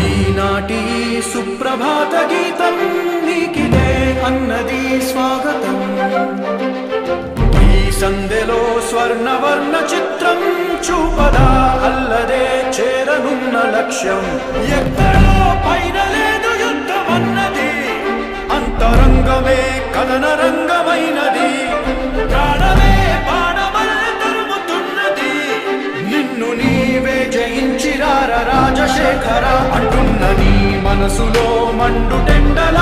ఈనాటి సుప్రభాత గీతం నీకిదే అన్నది స్వాగతం. ఈ సందెలో స్వర్ణవర్ణ చిత్రం చూపదా అల్లదే చేరనున్న లక్ష్యం. ఎక్కడ మనసులో మండుటెండల